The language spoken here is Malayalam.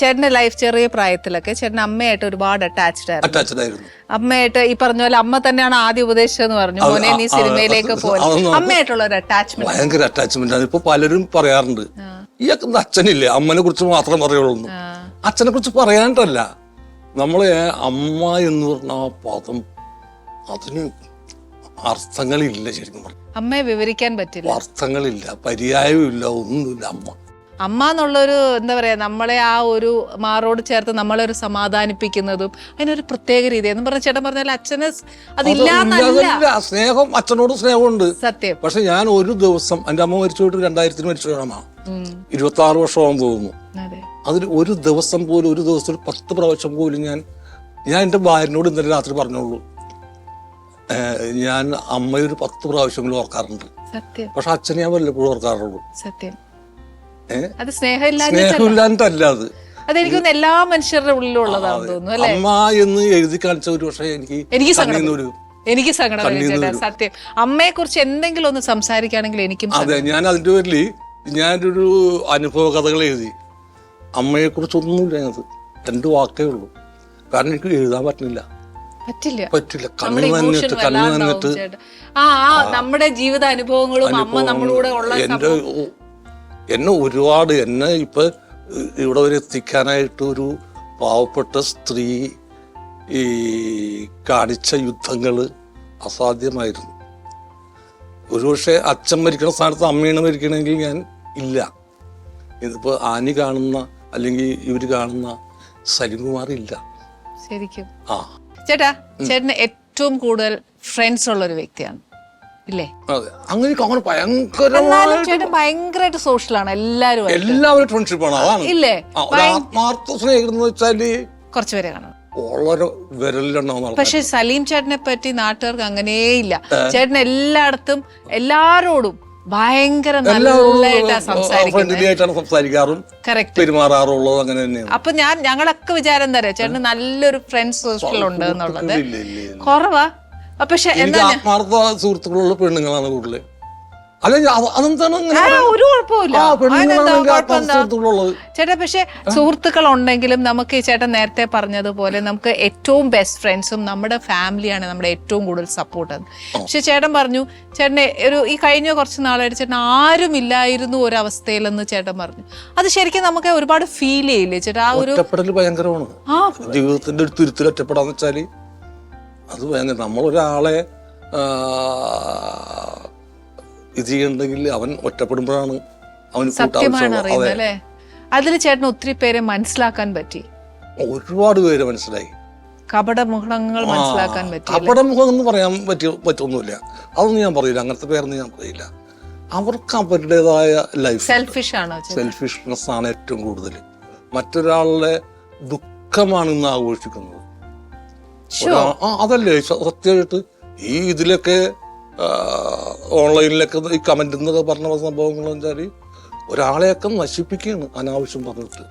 ചേട്ടന്റെ ലൈഫ് ചെറിയ പ്രായത്തിലൊക്കെ ചേട്ടൻ അമ്മയായിട്ട് ഒരുപാട് അറ്റാച്ച്ഡ് ആയിരുന്നു. ആയിരുന്നു. അമ്മയായിട്ട് ഈ പറഞ്ഞ പോലെ അമ്മ തന്നെയാണ് ആദ്യം ഉപദേശിച്ചതെന്ന് പറഞ്ഞു. മോനെ നീ സിനിമയിലേക്ക് പോയി പോലെ അമ്മയായിട്ടുള്ള ഒരു അറ്റാച്ച്മെന്റ് ഭയങ്കര അറ്റാച്ച്മെന്റ് ആണ്. ഇപ്പൊ പലരും പറയാറുണ്ട് ഈ അച്ഛനില്ലേ? അമ്മനെ കുറിച്ച് മാത്രം പറയുള്ളൂ അച്ഛനെ കുറിച്ച് പറയാനിട്ടല്ല. നമ്മളെ അമ്മ എന്ന് പറഞ്ഞ ആ പദം അതിന് അർത്ഥങ്ങളില്ല ശരിക്കും പറഞ്ഞു. അമ്മയെ വിവരിക്കാൻ പറ്റില്ല. അർത്ഥങ്ങളില്ല പര്യായമില്ല ഒന്നുമില്ല അമ്മ. അമ്മ എന്നുള്ളൊരു എന്താ പറയുക നമ്മളെ ആ ഒരു മാറോട് ചേർത്ത് നമ്മളെ ഒരു സമാധാനിപ്പിക്കുന്നതും അതിനൊരു പ്രത്യേക രീതി എന്ന് പറഞ്ഞ ചേട്ടൻ പറഞ്ഞാൽ അച്ഛന് അതില്ല സ്നേഹം അച്ഛനോട് സ്നേഹമുണ്ട്. സത്യം. പക്ഷെ ഞാൻ ഒരു ദിവസം എന്റെ അമ്മ മരിച്ചു പോയിട്ട് രണ്ടായിരത്തിന് മരിച്ചു അമ്മ. ഇരുപത്തി ആറ് വർഷമാകാൻ പോകുന്നു. അതെ. അതിൽ ഒരു ദിവസം പോലും ഒരു ദിവസം ഒരു പത്ത് പ്രാവശ്യം പോലും ഞാൻ ഞാൻ എന്റെ ഭാര്യനോട് ഇന്നലെ രാത്രി പറഞ്ഞോളൂ ഞാൻ അമ്മയൊരു പത്ത് പ്രാവശ്യമെങ്കിലും ഓർക്കാറുണ്ട്. സത്യം. പക്ഷെ അച്ഛനെ ഞാൻ വല്ലപ്പോഴും ഓർക്കാറുള്ളൂ. സത്യം. അത് സ്നേഹമില്ലാതെ സ്നേഹമില്ലാണ്ടല്ല അത്. അതെനിക്കൊന്ന് എല്ലാ മനുഷ്യരുടെ ഉള്ളിലുള്ളതാണെന്ന് തോന്നുന്നു അല്ലെ? അമ്മ എന്ന് എഴുതി കാണിച്ച ഒരു പക്ഷേ എനിക്ക് എനിക്ക് സങ്കടം എനിക്ക് സങ്കടം വരും ചേട്ടാ സത്യം. അമ്മയെ കുറിച്ച് എന്തെങ്കിലും ഒന്ന് സംസാരിക്കുകയാണെങ്കിൽ എനിക്കും അതെ ഞാൻ അതിന്റെ പേരിൽ ഞാനൊരു അനുഭവ കഥകൾ എഴുതി. അമ്മയെ കുറിച്ചൊന്നുമില്ല ഞാൻ രണ്ട് വാക്കേ ഉള്ളൂ. കാരണം എനിക്ക് എഴുതാൻ പറ്റുന്നില്ല. പറ്റില്ല. പറ്റില്ല. കണ്ണു നന്നിട്ട് കണ്ണ് നന്നിട്ട് ആ നമ്മുടെ ജീവിത അനുഭവങ്ങളും അമ്മ നമ്മളൂടെ ഉള്ള എന്നെ ഒരുപാട് എന്നെ ഇപ്പൊ ഇവിടെ വരെ എത്തിക്കാനായിട്ട് ഒരു പാവപ്പെട്ട സ്ത്രീ ഈ കാണിച്ച യുദ്ധങ്ങൾ അസാധ്യമായിരുന്നു. ഒരുപക്ഷെ അച്ഛൻ മരിക്കുന്ന സ്ഥാനത്ത് അമ്മയാണ് മരിക്കണമെങ്കിൽ ഞാൻ ഇല്ല. ഇതിപ്പോ ആനി കാണുന്ന അല്ലെങ്കിൽ ഇവർ കാണുന്ന സലിംകുമാർ ഇല്ല. ശരിക്കും. ആ. ചേട്ടാ ചേട്ടന് ഏറ്റവും കൂടുതൽ ഫ്രണ്ട്സ് ഉള്ള ഒരു വ്യക്തിയാണ്. ഇല്ലേ? അതെ. അങ്ങനെ അങ്ങനെ എന്നാലും ഭയങ്കരമായ ചേട്ടൻ ഭയങ്കരമായിട്ട് സോഷ്യലാണ് എല്ലാരും എല്ലാവരും ഫ്രണ്ട്ഷിപ്പാണ് അതാണ്. ഇല്ലേ? ആത്മാർത്ഥ വെച്ചാൽ കുറച്ചുപേരെ കാണാം പക്ഷെ സലീം ചേട്ടനെ പറ്റി നാട്ടുകാർക്ക് അങ്ങനെയില്ല ചേട്ടൻ എല്ലായിടത്തും എല്ലാരോടും ഭയങ്കര സംസാരിക്കാറും. പെരുമാറാറുള്ളത് അങ്ങനെ തന്നെയാണ്. അപ്പൊ ഞാൻ ഞങ്ങളൊക്കെ വിചാരം തരാം ചേട്ടന് നല്ലൊരു ഫ്രണ്ട്സ് സോഷ്യൽ ഉണ്ട് എന്നുള്ളത്. ഇല്ല, ഇല്ല, ഇല്ല. കുറവാ. പക്ഷെ എനിക്ക് ആത്മാർത്ഥ സുഹൃത്തുക്കളുള്ള പെണ്ണുങ്ങളാണ് കൂടുതൽ അല്ല അതെന്താണ് ഒരു കുഴപ്പമില്ല ചേട്ടാ പക്ഷെ സുഹൃത്തുക്കൾ ഉണ്ടെങ്കിലും നമുക്ക് ഈ ചേട്ടൻ നേരത്തെ പറഞ്ഞതുപോലെ നമുക്ക് ഏറ്റവും ബെസ്റ്റ് ഫ്രണ്ട്സും നമ്മുടെ ഫാമിലിയാണ് നമ്മുടെ ഏറ്റവും കൂടുതൽ സപ്പോർട്ട് പക്ഷെ ചേട്ടൻ പറഞ്ഞു ചേട്ടനെ ഒരു ഈ കഴിഞ്ഞ കുറച്ച് നാളായിട്ട് ചേട്ടൻ ആരും ഇല്ലായിരുന്നു ഒരവസ്ഥയിലെന്ന് ചേട്ടൻ പറഞ്ഞു. അത് ശരിക്കും നമുക്ക് ഒരുപാട് ഫീൽ ചെയ്യില്ലേ? ചേട്ടാ ആ ഒരു ഭയങ്കരമാണ്. ജീവിതത്തിന്റെ ഒരു തുരുത്തിൽ ഒറ്റപ്പെടാന്ന് വെച്ചാൽ അത് വേണ്ട. നമ്മളൊരാളെ ഇത് ചെയ്യണ്ടെങ്കിൽ അവൻ ഒറ്റപ്പെടുമ്പോഴാണ് അവന് സത്യമാണ് അറിയുന്നത് അല്ലേ? അതിൽ ചേട്ടൻ ഒത്തിരി പേരെ മനസ്സിലാക്കാൻ പറ്റി. ഒരുപാട് പേര് മനസ്സിലായി. കപടമുഖങ്ങൾ മനസ്സിലാക്കാൻ പറ്റി കപടമുഖം എന്ന് പറയാൻ പറ്റിയ പറ്റൊന്നുമില്ല. അതൊന്നും ഞാൻ പറയില്ല. അങ്ങനത്തെ പേരൊന്നും ഞാൻ പറയില്ല. അവർക്ക് അവരുടേതായ ലൈഫ് സെൽഫിഷ് ആണ് സെൽഫിഷ്നെസ് ആണ് ഏറ്റവും കൂടുതൽ മറ്റൊരാളുടെ ദുഃഖമാണ് ഇന്ന് ആഘോഷിക്കുന്നത്. അതല്ലേ സത്യമായിട്ട് ഈ ഇതിലൊക്കെ ഓൺലൈനിലൊക്കെ ഈ കമന്റ് എന്നൊക്കെ പറഞ്ഞ സംഭവങ്ങൾ വെച്ചാൽ ഒരാളെയൊക്കെ നശിപ്പിക്കുകയാണ് അനാവശ്യം പറഞ്ഞിട്ട്.